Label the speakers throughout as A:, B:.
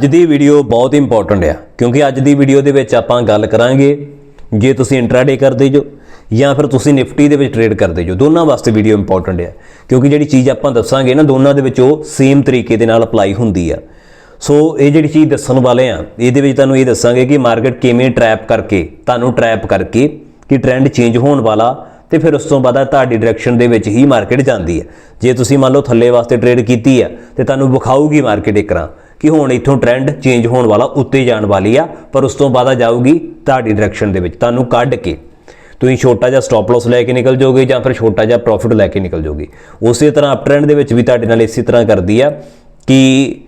A: ਅੱਜ ਦੀ ਵੀਡੀਓ ਬਹੁਤ ਇੰਪੋਰਟੈਂਟ ਆ। ਕਿਉਂਕਿ ਅੱਜ ਦੀ ਵੀਡੀਓ ਦੇ ਵਿੱਚ ਆਪਾਂ ਗੱਲ ਕਰਾਂਗੇ, ਜੇ ਤੁਸੀਂ ਇੰਟਰਾਡੇ ਕਰਦੇ ਜੋ, ਜਾਂ ਫਿਰ ਤੁਸੀਂ ਨਿਫਟੀ ਦੇ ਵਿੱਚ ਟ੍ਰੇਡ ਕਰਦੇ ਜੋ, ਦੋਨਾਂ ਵਾਸਤੇ ਵੀਡੀਓ ਇੰਪੋਰਟੈਂਟ ਆ। ਕਿਉਂਕਿ ਜਿਹੜੀ ਚੀਜ਼ ਆਪਾਂ ਦੱਸਾਂਗੇ ਨਾ, ਦੋਨਾਂ ਦੇ ਵਿੱਚ ਉਹ ਸੇਮ ਤਰੀਕੇ ਦੇ ਨਾਲ ਅਪਲਾਈ ਹੁੰਦੀ ਆ। ਸੋ ਇਹ ਜਿਹੜੀ ਚੀਜ਼ ਦੱਸਣ ਵਾਲੇ ਆ, ਇਹਦੇ ਵਿੱਚ ਤੁਹਾਨੂੰ ਇਹ ਦੱਸਾਂਗੇ ਕਿ ਮਾਰਕੀਟ ਕਿਵੇਂ ਟਰੈਪ ਕਰਕੇ, ਤੁਹਾਨੂੰ ਟਰੈਪ ਕਰਕੇ ਕਿ ਟ੍ਰੈਂਡ ਚੇਂਜ ਹੋਣ ਵਾਲਾ ਤੇ ਫਿਰ ਉਸ ਤੋਂ ਬਾਅਦ ਤੁਹਾਡੀ ਡਾਇਰੈਕਸ਼ਨ ਦੇ ਵਿੱਚ ਹੀ ਮਾਰਕੀਟ ਜਾਂਦੀ ਹੈ। ਜੇ ਤੁਸੀਂ ਮੰਨ ਲਓ ਥੱਲੇ ਵਾਸਤੇ ਟ੍ਰੇਡ ਕੀਤੀ ਹੈ, ਤੇ ਤੁਹਾਨੂੰ ਵਿਖਾਊਗੀ ਮਾਰਕੀਟ ਇਕਰਾਂ ਕਿ ਹੁਣ ਇੱਥੋਂ ਟ੍ਰੈਂਡ ਚੇਂਜ ਹੋਣ ਵਾਲਾ ਉੱਤੇ ਜਾਣ ਵਾਲੀ ਆ, ਪਰ ਉਸ ਤੋਂ ਬਾਅਦ ਜਾਊਗੀ ਤੁਹਾਡੀ ਡਾਇਰੈਕਸ਼ਨ ਦੇ ਵਿੱਚ, ਤੁਹਾਨੂੰ ਕੱਢ ਕੇ। ਤੁਸੀਂ ਛੋਟਾ ਜਿਹਾ ਸਟਾਪ ਲਾਸ ਲੈ ਕੇ ਨਿਕਲ ਜਾਓਗੇ ਜਾਂ ਫਿਰ ਛੋਟਾ ਜਿਹਾ ਪ੍ਰੋਫਿਟ ਲੈ ਕੇ ਨਿਕਲ ਜਾਓਗੇ। ਉਸੇ ਤਰ੍ਹਾਂ ਅਪ ਟ੍ਰੈਂਡ ਦੇ ਵਿੱਚ ਵੀ ਤੁਹਾਡੇ ਨਾਲ ਇਸੇ ਤਰ੍ਹਾਂ ਕਰਦੀ ਆ ਕਿ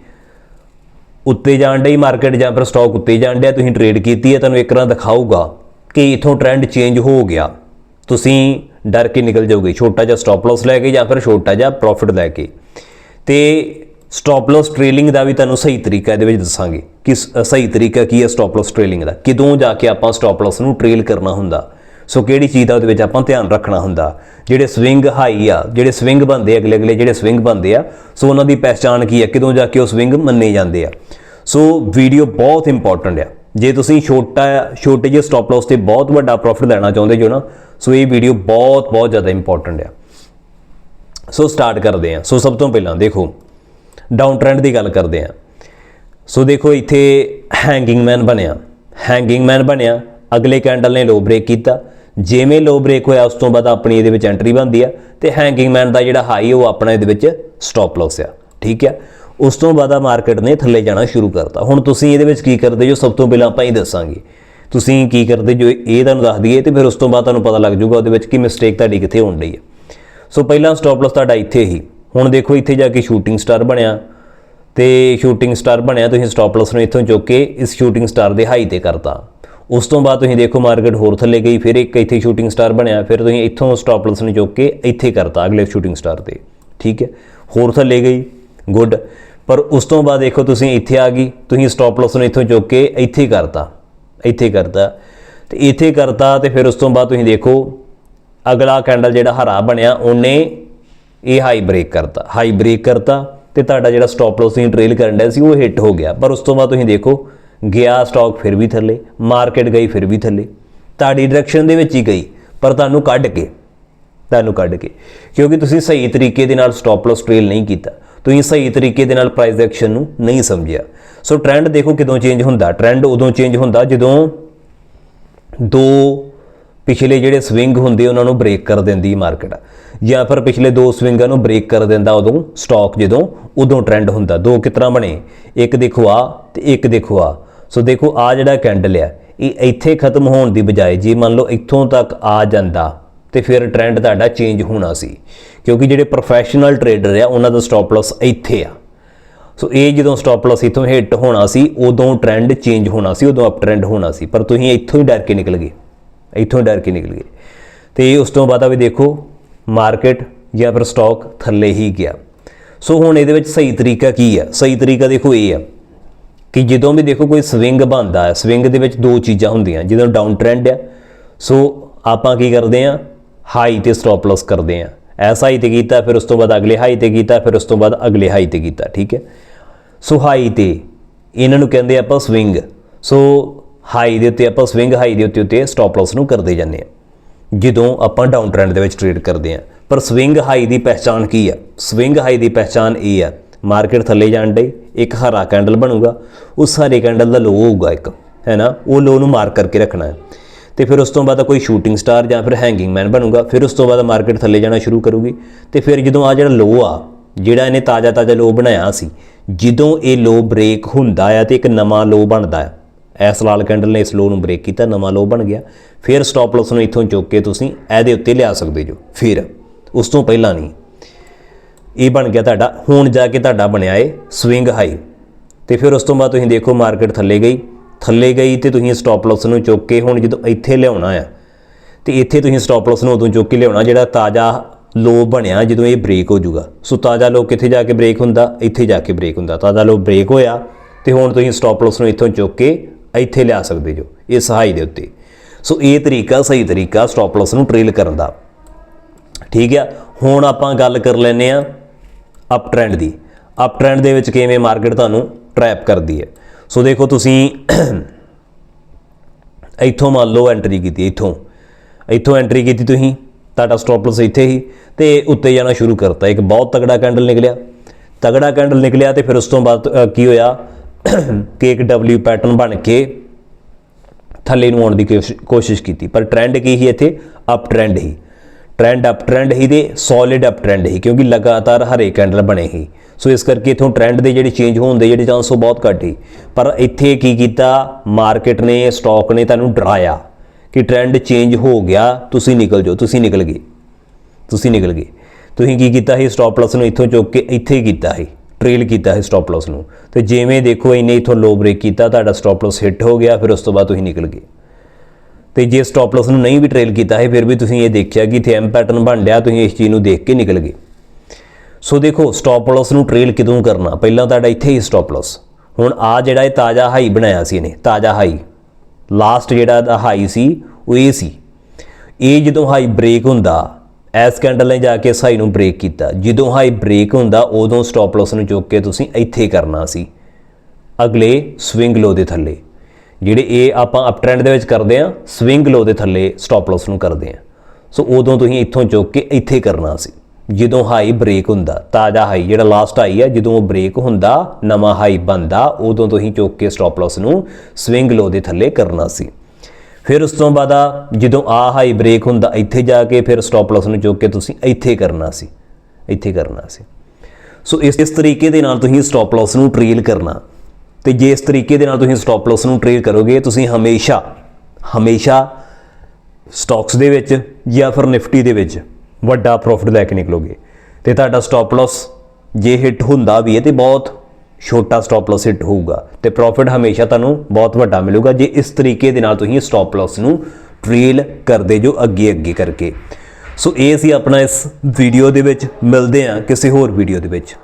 A: ਉੱਤੇ ਜਾਣ ਡਈ ਮਾਰਕੀਟ ਜਾਂ ਫਿਰ ਸਟਾਕ ਉੱਤੇ ਜਾਣ ਡਿਆ, ਤੁਸੀਂ ਟ੍ਰੇਡ ਕੀਤੀ ਹੈ, ਤੁਹਾਨੂੰ ਇੱਕ ਤਰ੍ਹਾਂ ਦਿਖਾਊਗਾ ਕਿ ਇਥੋਂ ਟ੍ਰੈਂਡ ਚੇਂਜ ਹੋ ਗਿਆ। ਤੁਸੀਂ ਡਰ ਕੇ ਨਿਕਲ ਜਾਓਗੇ, ਛੋਟਾ ਜਿਹਾ ਸਟਾਪ ਲਾਸ ਲੈ ਕੇ ਜਾਂ ਫਿਰ ਛੋਟਾ ਜਿਹਾ ਪ੍ਰੋਫਿਟ ਲੈ ਕੇ। ਤੇ ਸਟਾਪ ਲਾਸ ਟ੍ਰੇਲਿੰਗ ਦਾ ਵੀ ਤੁਹਾਨੂੰ ਸਹੀ ਤਰੀਕਾ ਇਹਦੇ ਵਿੱਚ ਦੱਸਾਂਗੇ ਕਿ ਸਹੀ ਤਰੀਕਾ ਕੀ ਹੈ ਸਟਾਪ ਲਾਸ ਟ੍ਰੇਲਿੰਗ ਦਾ। ਕਿਦੋਂ ਜਾ ਕੇ ਆਪਾਂ ਸਟਾਪ ਲਾਸ ਨੂੰ ਟ੍ਰੇਲ ਕਰਨਾ ਹੁੰਦਾ। ਸੋ ਕਿਹੜੀ ਚੀਜ਼ ਦਾ ਉਹਦੇ ਵਿੱਚ ਆਪਾਂ ਧਿਆਨ ਰੱਖਣਾ ਹੁੰਦਾ। ਜਿਹੜੇ ਸਵਿੰਗ ਹਾਈ ਆ, ਜਿਹੜੇ ਸਵਿੰਗ ਬੰਦੇ ਅਗਲੇ ਅਗਲੇ ਜਿਹੜੇ ਸਵਿੰਗ ਬੰਦੇ ਆ, ਸੋ ਉਹਨਾਂ ਦੀ ਪਹਿਚਾਣ ਕੀ ਆ ਕਿਦੋਂ ਜਾ ਕੇ ਉਹ ਸਵਿੰਗ ਮੰਨੇ ਜਾਂਦੇ ਆ। ਸੋ ਵੀਡੀਓ ਬਹੁਤ ਇੰਪੋਰਟੈਂਟ ਆ। ਜੇ ਤੁਸੀਂ ਛੋਟਾ ਛੋਟੇ ਜਿਹੇ ਸਟਾਪ ਲਾਸ ਤੇ ਬਹੁਤ ਵੱਡਾ ਪ੍ਰੋਫਿਟ ਲੈਣਾ ਚਾਹੁੰਦੇ ਜੋ ਨਾ, ਸੋ ਇਹ ਵੀਡੀਓ ਬਹੁਤ ਬਹੁਤ ਜ਼ਿਆਦਾ ਇੰਪੋਰਟੈਂਟ ਆ। ਸੋ ਸਟਾਰਟ ਕਰਦੇ ਹਾਂ। ਸੋ ਸਭ ਤੋਂ ਪਹਿਲਾਂ ਦੇਖੋ ਡਾਊਨ ਟ੍ਰੈਂਡ ਦੀ ਗੱਲ ਕਰਦੇ ਹਾਂ। ਸੋ ਦੇਖੋ, ਇੱਥੇ ਹੈਂਗਿੰਗ ਮੈਨ ਬਣਿਆ। ਹੈਂਗਿੰਗ ਮੈਨ ਬਣਿਆ। ਅਗਲੇ ਕੈਂਡਲ ਨੇ ਲੋ ਬ੍ਰੇਕ ਕੀਤਾ। ਜਿਵੇਂ ਲੋ ਬ੍ਰੇਕ ਹੋਇਆ, ਉਸ ਤੋਂ ਬਾਅਦ ਆਪਣੀ ਇਹਦੇ ਵਿੱਚ ਐਂਟਰੀ ਬਣਦੀ ਆ। ਤੇ ਹੈਂਗਿੰਗ ਮੈਨ ਦਾ ਜਿਹੜਾ ਹਾਈ ਉਹ ਆਪਣਾ ਇਹਦੇ ਵਿੱਚ ਸਟਾਪ ਲਾਸ ਆ। ਠੀਕ ਆ? ਉਸ ਤੋਂ ਬਾਅਦ ਆ ਮਾਰਕੀਟ ਨੇ ਥੱਲੇ ਜਾਣਾ ਸ਼ੁਰੂ ਕਰਤਾ। ਹੁਣ ਤੁਸੀਂ ਇਹਦੇ ਵਿੱਚ ਕੀ ਕਰਦੇ ਜੋ ਸਭ ਤੋਂ ਪਹਿਲਾਂ ਆਪਾਂ ਹੀ ਦੱਸਾਂਗੇ। ਤੁਸੀਂ ਕੀ ਕਰਦੇ ਜੋ ਇਹ ਤੁਹਾਨੂੰ ਦੱਸ ਦਈਏ ਤੇ ਫਿਰ ਉਸ ਤੋਂ ਬਾਅਦ ਤੁਹਾਨੂੰ ਪਤਾ ਲੱਗ ਜਾਊਗਾ ਉਹਦੇ ਵਿੱਚ ਕੀ ਮਿਸਟੇਕ ਤੁਹਾਡੀ ਕਿੱਥੇ ਹੋਣ ਡਈ ਹੈ ਸੋ ਪਹਿਲਾਂ ਸਟਾਪ ਲਾਸ ਤੁਹਾਡਾ ਇੱਥੇ ਹੀ। ਹੁਣ ਦੇਖੋ ਇੱਥੇ ਜਾ ਕੇ ਸ਼ੂਟਿੰਗ ਸਟਾਰ ਬਣਿਆ। ਤੇ ਸ਼ੂਟਿੰਗ ਸਟਾਰ ਬਣਿਆ, ਤੁਸੀਂ ਸਟਾਪ ਲਾਸ ਨੂੰ ਇੱਥੋਂ ਚੁੱਕ ਕੇ ਇਸ ਸ਼ੂਟਿੰਗ ਸਟਾਰ ਦੇ ਹਾਈ ਤੇ ਕਰਤਾ। ਉਸ ਤੋਂ ਬਾਅਦ ਤੁਸੀਂ ਦੇਖੋ ਮਾਰਕੀਟ ਹੋਰ ਥੱਲੇ ਗਈ, ਫਿਰ ਇੱਕ ਇੱਥੇ ਸ਼ੂਟਿੰਗ ਸਟਾਰ ਬਣਿਆ, ਫਿਰ ਤੁਸੀਂ ਇੱਥੋਂ ਸਟਾਪ ਲਾਸ ਨੂੰ ਚੁੱਕ ਕੇ ਇੱਥੇ ਕਰਤਾ ਅਗਲੇ ਸ਼ੂਟਿੰਗ ਸਟਾਰ ਤੇ। ਠੀਕ ਹੈ? ਹੋਰ ਥੱਲੇ ਗਈ। ਗੁੱਡ ਪਰ ਉਸ ਤੋਂ ਬਾਅਦ ਦੇਖੋ ਤੁਸੀਂ ਇੱਥੇ ਆ ਗਈ, ਤੁਸੀਂ ਸਟਾਪ ਲਾਸ ਨੂੰ ਇੱਥੋਂ ਚੁੱਕ ਕੇ ਇੱਥੇ ਕਰਤਾ ਇੱਥੇ ਕਰਤਾ। ਤੇ ਇੱਥੇ ਕਰਤਾ ਤੇ ਫਿਰ ਉਸ ਤੋਂ ਬਾਅਦ ਤੁਸੀਂ ਦੇਖੋ, ਅਗਲਾ ਕੈਂਡਲ ਜਿਹੜਾ ਹਰਾ ਬਣਿਆ, ਉਹਨੇ ਇਹ ਹਾਈ ਬ੍ਰੇਕ ਕਰਤਾ। ਹਾਈ ਬ੍ਰੇਕ ਕਰਤਾ ਤੇ ਤੁਹਾਡਾ ਜਿਹੜਾ ਸਟਾਪ ਲਾਸ ਤੁਸੀਂ ਟ੍ਰੇਲ ਕਰਨ ਡਿਆ ਸੀ, ਉਹ ਹਿੱਟ ਹੋ ਗਿਆ। ਪਰ ਉਸ ਤੋਂ ਬਾਅਦ ਤੁਸੀਂ ਦੇਖੋ, ਗਿਆ ਸਟਾਕ ਫਿਰ ਵੀ ਥੱਲੇ ਮਾਰਕੀਟ ਗਈ ਫਿਰ ਵੀ ਥੱਲੇ। ਤੁਹਾਡੀ ਡਾਇਰੈਕਸ਼ਨ ਦੇ ਵਿੱਚ ਹੀ ਗਈ, ਪਰ ਤੁਹਾਨੂੰ ਕੱਢ ਕੇ, ਤੁਹਾਨੂੰ ਕੱਢ ਕੇ। ਕਿਉਂਕਿ ਤੁਸੀਂ ਸਹੀ ਤਰੀਕੇ ਦੇ ਨਾਲ ਸਟਾਪ ਲਾਸ ਟ੍ਰੇਲ ਨਹੀਂ ਕੀਤਾ। ਤੁਸੀਂ ਸਹੀ ਤਰੀਕੇ ਦੇ ਨਾਲ ਪ੍ਰਾਈਸ ਐਕਸ਼ਨ ਨੂੰ ਨਹੀਂ ਸਮਝਿਆ। ਸੋ ਟ੍ਰੈਂਡ ਦੇਖੋ ਕਿਦੋਂ ਚੇਂਜ ਹੁੰਦਾ। ਟ੍ਰੈਂਡ ਉਦੋਂ ਚੇਂਜ ਹੁੰਦਾ ਜਦੋਂ ਦੋ ਪਿਛਲੇ ਜਿਹੜੇ ਸਵਿੰਗ ਹੁੰਦੇ ਉਹਨਾਂ ਨੂੰ ਬ੍ਰੇਕ ਕਰ ਦਿੰਦੀ ਮਾਰਕੀਟ ਜਾਂ ਫਿਰ ਪਿਛਲੇ ਦੋ ਸਵਿੰਗਾਂ ਨੂੰ ਬ੍ਰੇਕ ਕਰ ਦਿੰਦਾ ਉਦੋਂ ਸਟਾਕ ਜਦੋਂ, ਉਦੋਂ ਟ੍ਰੈਂਡ ਹੁੰਦਾ। ਦੋ ਕਿਤਰਾ ਬਣੇ? ਇੱਕ ਦੇਖੋ ਆ ਤੇ ਇੱਕ ਦੇਖੋ ਆ। ਸੋ ਦੇਖੋ ਆ ਜਿਹੜਾ ਕੈਂਡਲ ਆ, ਇਹ ਇੱਥੇ ਖਤਮ ਹੋਣ ਦੀ ਬਜਾਏ ਜੇ ਮੰਨ ਲਓ ਇੱਥੋਂ ਤੱਕ ਆ ਜਾਂਦਾ ਤੇ ਫਿਰ ਟ੍ਰੈਂਡ ਤੁਹਾਡਾ ਚੇਂਜ ਹੋਣਾ ਸੀ। ਕਿਉਂਕਿ ਜਿਹੜੇ ਪ੍ਰੋਫੈਸ਼ਨਲ ਟ੍ਰੇਡਰ ਆ, ਉਹਨਾਂ ਦਾ ਸਟਾਪ ਲਾਸ ਇੱਥੇ ਆ। ਸੋ ਇਹ ਜਦੋਂ ਸਟਾਪ ਲਾਸ ਇਥੋਂ ਹਿੱਟ ਹੋਣਾ ਸੀ, ਉਦੋਂ ਟ੍ਰੈਂਡ ਚੇਂਜ ਹੋਣਾ ਸੀ, ਉਦੋਂ ਅਪ ਟ੍ਰੈਂਡ ਹੋਣਾ ਸੀ। ਪਰ ਤੁਸੀਂ ਇੱਥੋਂ ਹੀ ਡਰ ਕੇ ਨਿਕਲ ਗਏ। ਇੱਥੋਂ ਹੀ ਡਰ ਕੇ ਨਿਕਲ ਗਏ। ਤੇ ਉਸ ਤੋਂ ਬਾਅਦ ਆ ਵੀ ਦੇਖੋ ਮਾਰਕੀਟ ਜਾਂ ਫਿਰ ਸਟਾਕ ਥੱਲੇ ਹੀ ਗਿਆ। ਸੋ ਹੁਣ ਇਹਦੇ ਵਿੱਚ ਸਹੀ ਤਰੀਕਾ ਕੀ ਆ? ਸਹੀ ਤਰੀਕਾ ਦੇਖੋ ਇਹ ਆ ਕਿ ਜਦੋਂ ਵੀ ਦੇਖੋ ਕੋਈ ਸਵਿੰਗ ਬਣਦਾ ਹੈ ਸਵਿੰਗ ਦੇ ਵਿੱਚ ਦੋ ਚੀਜ਼ਾਂ ਹੁੰਦੀਆਂ, ਜਦੋਂ ਡਾਊਨ ਟ੍ਰੈਂਡ ਆ। ਸੋ ਆਪਾਂ ਕੀ ਕਰਦੇ ਆ? ਹਾਈ ਤੇ ਸਟਾਪ ਲਾਸ ਕਰਦੇ ਆ। ਐਸ ਹਾਈ ਤੇ ਕੀਤਾ, ਫਿਰ ਉਸ ਤੋਂ ਬਾਅਦ ਅਗਲੇ ਹਾਈ ਤੇ ਕੀਤਾ, ਫਿਰ ਉਸ ਤੋਂ ਬਾਅਦ ਅਗਲੇ ਹਾਈ ਤੇ ਕੀਤਾ, ਠੀਕ ਹੈ? ਸੋ ਹਾਈ ਤੇ ਇਹਨਾਂ ਨੂੰ ਕਹਿੰਦੇ ਆਪਾਂ ਸਵਿੰਗ ਸੋ ਹਾਈ ਦੇ ਉੱਤੇ ਆਪਾਂ ਸਵਿੰਗ ਹਾਈ ਦੇ ਉੱਤੇ ਉੱਤੇ ਸਟਾਪ ਲਾਸ ਨੂੰ ਕਰਦੇ ਜਾਂਦੇ ਆ। ਜਦੋਂ ਆਪਾਂ ਡਾਊਨ ਟ੍ਰੈਂਡ ਦੇ ਵਿੱਚ ਟ੍ਰੇਡ ਕਰਦੇ ਆ। ਪਰ ਸਵਿੰਗ ਹਾਈ ਦੀ ਪਹਿਚਾਣ ਕੀ ਆ? ਸਵਿੰਗ ਹਾਈ ਦੀ ਪਹਿਚਾਣ ਇਹ ਆ। ਮਾਰਕੀਟ ਥੱਲੇ ਜਾਣ ਦੇ ਇੱਕ ਹਰਾ ਕੈਂਡਲ ਬਣੂਗਾ ਉਸ ਹਰੇ ਕੈਂਡਲ ਦਾ ਲੋ ਹੋਊਗਾ ਇੱਕ, ਹੈ ਨਾ? ਉਹ ਲੋ ਨੂੰ ਮਾਰਕ ਕਰਕੇ ਰੱਖਣਾ ਹੈ। ਤੇ ਫਿਰ ਉਸ ਤੋਂ ਬਾਅਦ ਕੋਈ ਸ਼ੂਟਿੰਗ ਸਟਾਰ ਜਾਂ ਫਿਰ ਹੈਂਗਿੰਗ ਮੈਨ ਬਣੂਗਾ, ਫਿਰ ਉਸ ਤੋਂ ਬਾਅਦ ਮਾਰਕੀਟ ਥੱਲੇ ਜਾਣਾ ਸ਼ੁਰੂ ਕਰੂਗੀ ਤੇ ਫਿਰ ਜਦੋਂ ਆ ਜਿਹੜਾ ਲੋ ਆ, ਜਿਹੜਾ ਇਹਨੇ ਤਾਜ਼ਾ ਤਾਜ਼ਾ ਲੋ ਬਣਾਇਆ ਸੀ, ਜਦੋਂ ਇਹ ਲੋ ਬ੍ਰੇਕ ਹੁੰਦਾ ਆ ਤੇ ਇੱਕ ਨਵਾਂ ਲੋ ਬਣਦਾ ਆ, ਐਸ ਲਾਲ ਕੈਂਡਲ ਨੇ ਇਸ ਲੋ ਨੂੰ ਬ੍ਰੇਕ ਕੀਤਾ, ਨਵਾਂ ਲੋ ਬਣ ਗਿਆ, ਫਿਰ ਸਟਾਪ ਲਾਸ ਨੂੰ ਇੱਥੋਂ ਚੁੱਕ ਕੇ ਤੁਸੀਂ ਇਹਦੇ ਉੱਤੇ ਲਿਆ ਸਕਦੇ ਜੋ। ਫਿਰ ਉਸ ਤੋਂ ਪਹਿਲਾਂ ਨਹੀਂ, ਇਹ ਬਣ ਗਿਆ ਤੁਹਾਡਾ, ਹੁਣ ਜਾ ਕੇ ਤੁਹਾਡਾ ਬਣਿਆ ਏ ਸਵਿੰਗ ਹਾਈ ਤੇ ਫਿਰ ਉਸ ਤੋਂ ਬਾਅਦ ਤੁਸੀਂ ਦੇਖੋ ਮਾਰਕੀਟ ਥੱਲੇ ਗਈ ਥੱਲੇ ਗਈ ਤੇ ਤੁਸੀਂ ਸਟਾਪ ਲਾਸ ਨੂੰ ਚੁੱਕ ਕੇ ਹੁਣ ਜਦੋਂ ਇੱਥੇ ਲਿਆਉਣਾ ਆ, ਤੇ ਇੱਥੇ ਤੁਸੀਂ ਸਟਾਪ ਲਾਸ ਨੂੰ ਉਦੋਂ ਚੁੱਕ ਕੇ ਲਿਆਉਣਾ ਜਿਹੜਾ ਤਾਜ਼ਾ ਲੋ ਬਣਿਆ ਜਦੋਂ ਇਹ ਬ੍ਰੇਕ ਹੋ ਜਾਊਗਾ। ਸੋ ਤਾਜ਼ਾ ਲੋ ਕਿੱਥੇ ਜਾ ਕੇ ਬ੍ਰੇਕ ਹੁੰਦਾ? ਇੱਥੇ ਜਾ ਕੇ ਬ੍ਰੇਕ ਹੁੰਦਾ। ਤਾਜ਼ਾ ਲੋ ਬ੍ਰੇਕ ਹੋਇਆ ਤੇ ਹੁਣ ਤੁਸੀਂ ਸਟਾਪ ਲਾਸ ਨੂੰ ਇੱਥੋਂ ਚੁੱਕ ਕੇ ਇੱਥੇ ਲਿਆ ਸਕਦੇ ਜੋ ਇਸ ਸਹਾਈ ਦੇ ਉੱਤੇ। ਸੋ ਇਹ ਤਰੀਕਾ, ਸਹੀ ਤਰੀਕਾ ਸਟਾਪ ਲਾਸ ਨੂੰ ਟ੍ਰੇਲ ਕਰਨ ਦਾ। ਠੀਕ ਆ? ਹੁਣ ਆਪਾਂ ਗੱਲ ਕਰ ਲੈਨੇ ਆ ਅਪ ਟ੍ਰੈਂਡ ਦੀ। ਅਪ ਟ੍ਰੈਂਡ ਦੇ ਵਿੱਚ ਕਿਵੇਂ ਮਾਰਕੀਟ ਤੁਹਾਨੂੰ ਟਰੈਪ ਕਰਦੀ ਹੈ। ਸੋ ਦੇਖੋ ਤੁਸੀਂ ਇੱਥੋਂ ਮੰਨ ਲਓ ਐਂਟਰੀ ਕੀਤੀ, ਇੱਥੋਂ। ਇੱਥੋਂ ਐਂਟਰੀ ਕੀਤੀ ਤੁਸੀਂ, ਤੁਹਾਡਾ ਸਟਾਪ ਲਾਸ ਇੱਥੇ ਹੀ, ਤੇ ਉੱਤੇ ਜਾਣਾ ਸ਼ੁਰੂ ਕਰਤਾ। ਇੱਕ ਬਹੁਤ ਤਗੜਾ ਕੈਂਡਲ ਨਿਕਲਿਆ। ਤਗੜਾ ਕੈਂਡਲ ਨਿਕਲਿਆ ਤੇ ਫਿਰ ਉਸ ਤੋਂ ਬਾਅਦ ਕੀ ਹੋਇਆ? ਕਿ ਇੱਕ W ਪੈਟਰਨ ਬਣ ਕੇ ਥੱਲੇ ਨੂੰ ਆਉਣ ਦੀ ਕੋਸ਼ਿਸ਼- ਕੋਸ਼ਿਸ਼ ਕੀਤੀ। ਪਰ ਟ੍ਰੈਂਡ ਕੀ ਹੀ ਇੱਥੇ? ਅਪ ਟ੍ਰੈਂਡ ਹੀ। ਟ੍ਰੈਂਡ ਅਪ ਟ੍ਰੈਂਡ ਹੀ ਦੇ ਸੋਲਿਡ ਅਪ ਟ੍ਰੈਂਡ ਹੀ, ਕਿਉਂਕਿ ਲਗਾਤਾਰ ਹਰੇ ਕੈਂਡਲ ਬਣੇ ਹੀ। ਸੋ ਇਸ ਕਰਕੇ ਇਥੋਂ ਟ੍ਰੈਂਡ ਦੇ ਜਿਹੜੇ ਚੇਂਜ ਹੋਣ ਦੇ ਜਿਹੜੇ ਚਾਂਸ ਉਹ ਬਹੁਤ ਘੱਟ ਹੀ ਪਰ ਇੱਥੇ ਕੀ ਕੀਤਾ? ਮਾਰਕੀਟ ਨੇ ਸਟਾਕ ਨੇ ਤੁਹਾਨੂੰ ਡਰਾਇਆ ਕਿ ਟ੍ਰੈਂਡ ਚੇਂਜ ਹੋ ਗਿਆ, ਤੁਸੀਂ ਨਿਕਲ ਜਾਓ, ਤੁਸੀਂ ਨਿਕਲ ਗਏ। ਤੁਸੀਂ ਨਿਕਲ ਗਏ। ਤੁਸੀਂ ਕੀ ਕੀਤਾ ਸੀ? ਸਟਾਪ ਲਾਸ ਨੂੰ ਇੱਥੋਂ ਚੁੱਕ ਕੇ ਇੱਥੇ ਹੀ ਕੀਤਾ ਸੀ। ਟ੍ਰੇਲ ਕੀਤਾ ਸੀ ਸਟਾਪ ਲਾਸ ਨੂੰ। ਤੇ ਜਿਵੇਂ ਦੇਖੋ ਇਹਨੇ ਇੱਥੋਂ ਲੋ ਬ੍ਰੇਕ ਕੀਤਾ, ਤੁਹਾਡਾ ਸਟਾਪ ਲਾਸ ਹਿੱਟ ਹੋ ਗਿਆ, ਫਿਰ ਉਸ ਤੋਂ ਬਾਅਦ ਤੁਸੀਂ ਨਿਕਲ ਗਏ। ਤੇ ਜੇ ਸਟਾਪ ਲਾਸ ਨੂੰ ਨਹੀਂ ਵੀ ਟ੍ਰੇਲ ਕੀਤਾ ਹੈ ਫਿਰ ਵੀ ਤੁਸੀਂ ਇਹ ਦੇਖਿਆ ਕਿ ਇੱਥੇ ਐਮ ਪੈਟਰਨ ਬਣ ਲਿਆ, ਤੁਸੀਂ ਇਸ ਚੀਜ਼ ਨੂੰ ਦੇਖ ਕੇ ਨਿਕਲ ਗਏ। ਸੋ ਦੇਖੋ ਸਟਾਪ ਲਾਸ ਨੂੰ ਟ੍ਰੇਲ ਕਿਦੋਂ ਕਰਨਾ? ਪਹਿਲਾਂ ਤੁਹਾਡਾ ਇੱਥੇ ਹੀ ਸਟਾਪ ਲਾਸ ਹੁਣ ਆ ਜਿਹੜਾ ਇਹ ਤਾਜ਼ਾ ਹਾਈ ਬਣਾਇਆ ਸੀ ਇਹਨੇ, ਤਾਜ਼ਾ ਹਾਈ ਲਾਸਟ ਜਿਹੜਾ ਦਾ ਹਾਈ ਸੀ, ਉਹ ਇਹ ਸੀ। ਇਹ ਜਦੋਂ ਹਾਈ ਬ੍ਰੇਕ ਹੁੰਦਾ ਐਸ ਕੈਂਡਲ ਨੇ ਜਾ ਕੇ ਇਸ ਹਾਈ ਨੂੰ ਬ੍ਰੇਕ ਕੀਤਾ। ਜਦੋਂ ਹਾਈ ਬ੍ਰੇਕ ਹੁੰਦਾ, ਉਦੋਂ ਸਟਾਪ ਲਾਸ ਨੂੰ ਚੁੱਕ ਕੇ ਤੁਸੀਂ ਇੱਥੇ ਕਰਨਾ ਸੀ। ਅਗਲੇ ਸਵਿੰਗ ਲੋ ਦੇ ਥੱਲੇ। ਜਿਹੜੇ ਇਹ ਆਪਾਂ ਅਪ ਟ੍ਰੈਂਡ ਦੇ ਵਿੱਚ ਕਰਦੇ ਆ ਸਵਿੰਗ ਲੋ ਦੇ ਥੱਲੇ ਸਟਾਪ ਲਾਸ ਨੂੰ ਕਰਦੇ ਆ ਸੋ ਉਦੋਂ ਤੁਸੀਂ ਇੱਥੋਂ ਚੁੱਕ ਕੇ ਇੱਥੇ ਕਰਨਾ ਸੀ। ਜਦੋਂ ਹਾਈ ਬ੍ਰੇਕ ਹੁੰਦਾ, ਤਾਜ਼ਾ ਹਾਈ ਜਿਹੜਾ ਲਾਸਟ ਹਾਈ ਹੈ ਜਦੋਂ ਉਹ ਬ੍ਰੇਕ ਹੁੰਦਾ, ਨਵਾਂ ਹਾਈ ਬੰਦਾ ਉਦੋਂ ਤੁਸੀਂ ਚੁੱਕ ਕੇ ਸਟਾਪ ਲਾਸ ਨੂੰ ਸਵਿੰਗ ਲੋ ਦੇ ਥੱਲੇ ਕਰਨਾ ਸੀ। ਫਿਰ ਉਸ ਤੋਂ ਬਾਅਦ ਜਦੋਂ ਆ ਹਾਈ ਬ੍ਰੇਕ ਹੁੰਦਾ, ਇੱਥੇ ਜਾ ਕੇ ਫਿਰ ਸਟਾਪ ਲਾਸ ਨੂੰ ਚੁੱਕ ਕੇ ਤੁਸੀਂ ਇੱਥੇ ਕਰਨਾ ਸੀ, ਇੱਥੇ ਕਰਨਾ ਸੀ। ਸੋ ਇਸ ਇਸ ਤਰੀਕੇ ਦੇ ਨਾਲ ਤੁਸੀਂ ਸਟਾਪ ਲਾਸ ਨੂੰ ਟ੍ਰੇਲ ਕਰਨਾ। ਤੇ ਜੇ ਇਸ ਤਰੀਕੇ ਦੇ ਨਾਲ ਤੁਸੀਂ ਸਟਾਪ ਲਾਸ ਨੂੰ ਟ੍ਰੇਲ ਕਰੋਗੇ, ਤੁਸੀਂ ਹਮੇਸ਼ਾ ਹਮੇਸ਼ਾ ਸਟਾਕਸ ਦੇ ਵਿੱਚ ਜਾਂ ਫਿਰ ਨਿਫਟੀ ਦੇ ਵਿੱਚ ਵੱਡਾ ਪ੍ਰੋਫਿਟ ਲੈ ਕੇ ਨਿਕਲੋਗੇ। ਤੇ ਤੁਹਾਡਾ ਸਟਾਪ ਲਾਸ ਜੇ ਹਿੱਟ ਹੁੰਦਾ ਵੀ ਹੈ ਤੇ ਬਹੁਤ ਛੋਟਾ ਸਟਾਪ ਲਾਸ ਹਿੱਟ ਹੋਊਗਾ। ਤੇ ਪ੍ਰੋਫਿਟ ਹਮੇਸ਼ਾ ਤੁਹਾਨੂੰ ਬਹੁਤ ਵੱਡਾ ਮਿਲੂਗਾ ਜੇ ਇਸ ਤਰੀਕੇ ਦੇ ਨਾਲ ਤੁਸੀਂ ਸਟਾਪ ਲਾਸ ਨੂੰ ਟ੍ਰੇਲ ਕਰਦੇ ਜੋ ਅੱਗੇ ਅੱਗੇ ਕਰਕੇ। ਸੋ ਇਹ ਸੀ ਆਪਣਾ ਇਸ ਵੀਡੀਓ ਦੇ ਵਿੱਚ। ਮਿਲਦੇ ਹਾਂ ਕਿਸੇ ਹੋਰ ਵੀਡੀਓ ਦੇ ਵਿੱਚ।